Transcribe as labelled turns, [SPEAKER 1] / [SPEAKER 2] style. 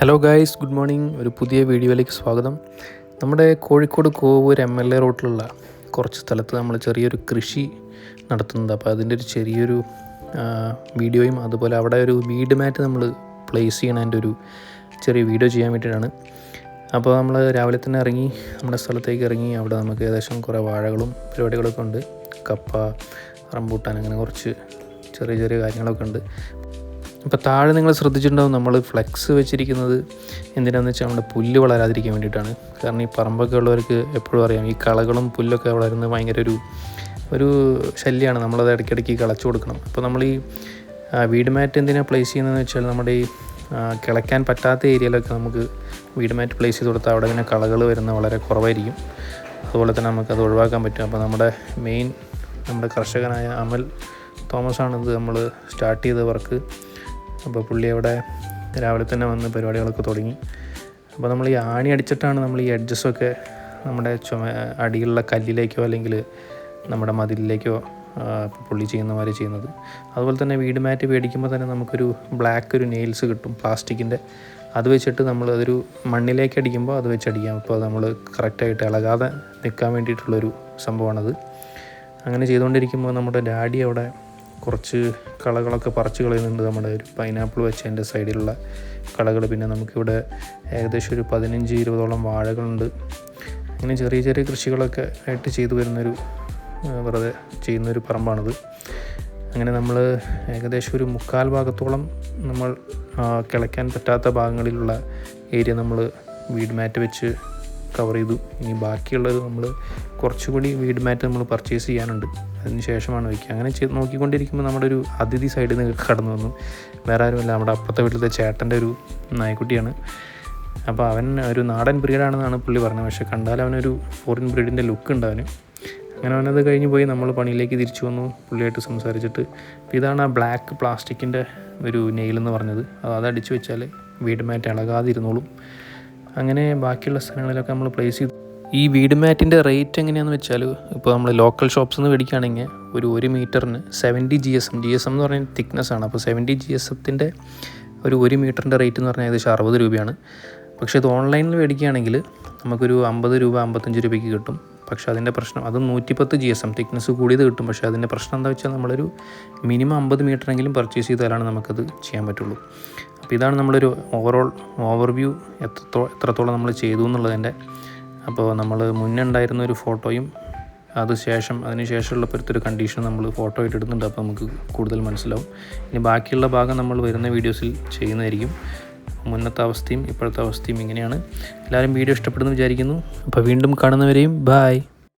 [SPEAKER 1] Hello guys good morning ഒരു പുതിയ വീഡിയോയിലേക്ക് സ്വാഗതം. നമ്മുടെ Kozhikode Kovoor M L A റോട്ടിലുള്ള കുറച്ച് സ്ഥലത്ത് നമ്മൾ ചെറിയൊരു കൃഷി നടത്തുന്നുണ്ട്. അപ്പോൾ അതിന്റെ ഒരു ചെറിയൊരു വീഡിയോയും അതുപോലെ അവിടെ ഒരു വീട് മാറ്റ് നമ്മൾ പ്ലേസ് ചെയ്യണതിന്റെ ഒരു ചെറിയ വീഡിയോ ചെയ്യാൻ വേണ്ടിയിട്ടാണ്. അപ്പോൾ നമ്മൾ രാവിലെ തന്നെ ഇറങ്ങി നമ്മുടെ സ്ഥലത്തേക്ക് ഇറങ്ങി അവിടെ നമുക്ക് ഏകദേശം കുറേ വാഴകളും പരിപാടികളൊക്കെ ഉണ്ട്. കപ്പ റംബൂട്ടാൻ അങ്ങനെ കുറച്ച് ചെറിയ ചെറിയ കാര്യങ്ങളൊക്കെ ഉണ്ട്. ഇപ്പോൾ താഴെ നിങ്ങൾ ശ്രദ്ധിച്ചിട്ടുണ്ടാവും നമ്മൾ ഫ്ലെക്സ് വെച്ചിരിക്കുന്നത് എന്തിനാന്ന് വെച്ചാൽ നമ്മുടെ പുല്ല് വളരാതിരിക്കാൻ വേണ്ടിയിട്ടാണ്. കാരണം ഈ പറമ്പൊക്കെ ഉള്ളവർക്ക് എപ്പോഴും അറിയാം ഈ കളകളും പുല്ലൊക്കെ വളരുന്നത് ഭയങ്കര ഒരു ഒരു ശല്യമാണ് നമ്മളത് ഇടയ്ക്കിടയ്ക്ക് കളച്ചു കൊടുക്കണം. അപ്പോൾ നമ്മൾ ഈ വീട് മാറ്റ് എന്തിനാണ് പ്ലേസ് ചെയ്യുന്നതെന്ന് വെച്ചാൽ നമ്മുടെ ഈ കിളയ്ക്കാൻ പറ്റാത്ത ഏരിയയിലൊക്കെ നമുക്ക് വീട് മാറ്റ് പ്ലേസ് ചെയ്ത് കൊടുത്താൽ അവിടെ പിന്നെ കളകൾ വരുന്നത് വളരെ കുറവായിരിക്കും. അതുപോലെ തന്നെ നമുക്കത് ഒഴിവാക്കാൻ പറ്റും. അപ്പോൾ നമ്മുടെ മെയിൻ നമ്മുടെ കർഷകനായ അമൽ തോമസ് ആണ് ഇത് നമ്മൾ സ്റ്റാർട്ട് ചെയ്ത വർക്ക് അപ്പോൾ പുള്ളി അവിടെ രാവിലെ തന്നെ വന്ന് പരിപാടികളൊക്കെ തുടങ്ങി. അപ്പോൾ നമ്മൾ ഈ ആണി അടിച്ചിട്ടാണ് നമ്മൾ ഈ എഡ്ജസൊക്കെ നമ്മുടെ ചുമ അടിയിലുള്ള കല്ലിലേക്കോ അല്ലെങ്കിൽ നമ്മുടെ മതിലിലേക്കോ പുള്ളി ചെയ്യുന്ന മാതിരി ചെയ്യുന്നത്. അതുപോലെ തന്നെ വീട് മാറ്റ് മേടിക്കുമ്പോൾ തന്നെ നമുക്കൊരു ബ്ലാക്ക് ഒരു നെയിൽസ് കിട്ടും പ്ലാസ്റ്റിക്കിന്റെ. അത് വെച്ചിട്ട് നമ്മൾ അതൊരു മണ്ണിലേക്ക് അടിക്കുമ്പോൾ അത് വെച്ച് അടിക്കാം. അപ്പോൾ നമ്മൾ കറക്റ്റായിട്ട് ഇളകാതെ നിൽക്കാൻ വേണ്ടിയിട്ടുള്ളൊരു സംഭവമാണത്. അങ്ങനെ ചെയ്തുകൊണ്ടിരിക്കുമ്പോൾ നമ്മുടെ ഡാഡി അവിടെ കുറച്ച് കളകളൊക്കെ പറിച്ച് കളയുന്നുണ്ട് നമ്മുടെ ഒരു പൈനാപ്പിൾ വെച്ചതിന്റെ സൈഡിലുള്ള കളകൾ പിന്നെ നമുക്കിവിടെ ഏകദേശം ഒരു പതിനഞ്ച് ഇരുപതോളം വാഴകളുണ്ട്. അങ്ങനെ ചെറിയ ചെറിയ കൃഷികളൊക്കെ ആയിട്ട് ചെയ്തു വരുന്നൊരു വെറുതെ ചെയ്യുന്നൊരു പറമ്പാണിത്. അങ്ങനെ നമ്മൾ ഏകദേശം ഒരു മുക്കാൽ ഭാഗത്തോളം നമ്മൾ കിളയ്ക്കാൻ പറ്റാത്ത ഭാഗങ്ങളിലുള്ള ഏരിയ നമ്മൾ വീട് മാറ്റ് വെച്ച് കവർ ചെയ്തു. ഇനി ബാക്കിയുള്ളത് നമ്മൾ കുറച്ചുകൂടി വീട് മാറ്റ് നമ്മൾ പർച്ചേസ് ചെയ്യാനുണ്ട്. അതിന് ശേഷമാണ് വയ്ക്കുക. അങ്ങനെ ചെയ്ത് നോക്കിക്കൊണ്ടിരിക്കുമ്പോൾ നമ്മുടെ ഒരു അതിഥി സൈഡിൽ നിന്ന് കടന്നു വന്നു. വേറെ ആരുമല്ല. നമ്മുടെ അപ്പുറത്തെ വീട്ടിലത്തെ ചേട്ടന്റെ ഒരു നായ്ക്കുട്ടിയാണ്. അപ്പോൾ അവൻ ഒരു നാടൻ ബ്രീഡാണെന്നാണ് പുള്ളി പറഞ്ഞത്. പക്ഷേ കണ്ടാൽ അവനൊരു ഫോറിൻ ബ്രീഡിന്റെ ലുക്ക് ഉണ്ട് അവന്. അങ്ങനെ അവനത് കഴിഞ്ഞ് പോയി നമ്മൾ പണിയിലേക്ക് തിരിച്ചു വന്നു പുള്ളിയായിട്ട് സംസാരിച്ചിട്ട്. ഇതാണ് ആ ബ്ലാക്ക് പ്ലാസ്റ്റിക്കിന്റെ ഒരു നെയിൽ എന്ന് പറഞ്ഞത്. അത് അതടിച്ച് വെച്ചാൽ വീട് മാറ്റ് ഇളകാതിരുന്നോളും. അങ്ങനെ ബാക്കിയുള്ള സ്ഥലങ്ങളിലൊക്കെ നമ്മൾ പ്ലേസ് ചെയ്തു. ഈ വീട് മാറ്റിന്റെ റേറ്റ് എങ്ങനെയാണെന്ന് വെച്ചാൽ ഇപ്പോൾ നമ്മൾ ലോക്കൽ ഷോപ്സിൽ നിന്ന് മേടിക്കുകയാണെങ്കിൽ ഒരു ഒരു മീറ്ററിന് seventy G S M G S M എന്ന് പറഞ്ഞാൽ തിക്നെസ് ആണ്. അപ്പോൾ സെവന്റി ജി എസ് എത്തിന്റെ ഒരു ഒരു മീറ്ററിന്റെ റേറ്റ് എന്ന് പറഞ്ഞാൽ ഏകദേശം അറുപത് രൂപയാണ്. പക്ഷേ ഇത് ഓൺലൈനിൽ മേടിക്കുകയാണെങ്കിൽ നമുക്കൊരു അമ്പത് രൂപ അമ്പത്തഞ്ച് രൂപയ്ക്ക് കിട്ടും. പക്ഷേ അതിന്റെ പ്രശ്നം അത് നൂറ്റിപ്പത്ത് ജി എസ് എം തിക്നെസ് കൂടിയത് കിട്ടും. പക്ഷേ അതിന്റെ പ്രശ്നം എന്താ വെച്ചാൽ നമ്മളൊരു മിനിമം അമ്പത് മീറ്ററെങ്കിലും പർച്ചേസ് ചെയ്താലാണ് നമുക്കത് ചെയ്യാൻ പറ്റുള്ളൂ. അപ്പോൾ ഇതാണ് നമ്മളൊരു ഓവറോൾ ഓവർവ്യൂ എത്രത്തോ എത്രത്തോളം നമ്മൾ ചെയ്തു എന്നുള്ളതിന്റെ. അപ്പോൾ നമ്മൾ മുന്നേ ഉണ്ടായിരുന്ന ഒരു ഫോട്ടോയും അത് ശേഷം അതിന് ശേഷമുള്ള ഒരു കണ്ടീഷൻ നമ്മൾ ഫോട്ടോ ആയിട്ട് ഇടുന്നുണ്ട് അപ്പോൾ നമുക്ക് കൂടുതൽ മനസ്സിലാവും. ഇനി ബാക്കിയുള്ള ഭാഗം നമ്മൾ വരുന്ന വീഡിയോസിൽ ചെയ്യുന്നതായിരിക്കും. മുന്നത്തെ അവസ്ഥയും ഇപ്പോഴത്തെ അവസ്ഥയും ഇങ്ങനെയാണ്. എല്ലാവരും വീഡിയോ ഇഷ്ടപ്പെടുന്നു വിചാരിക്കുന്നു. അപ്പോൾ വീണ്ടും കാണുന്നവരെയും ബായ്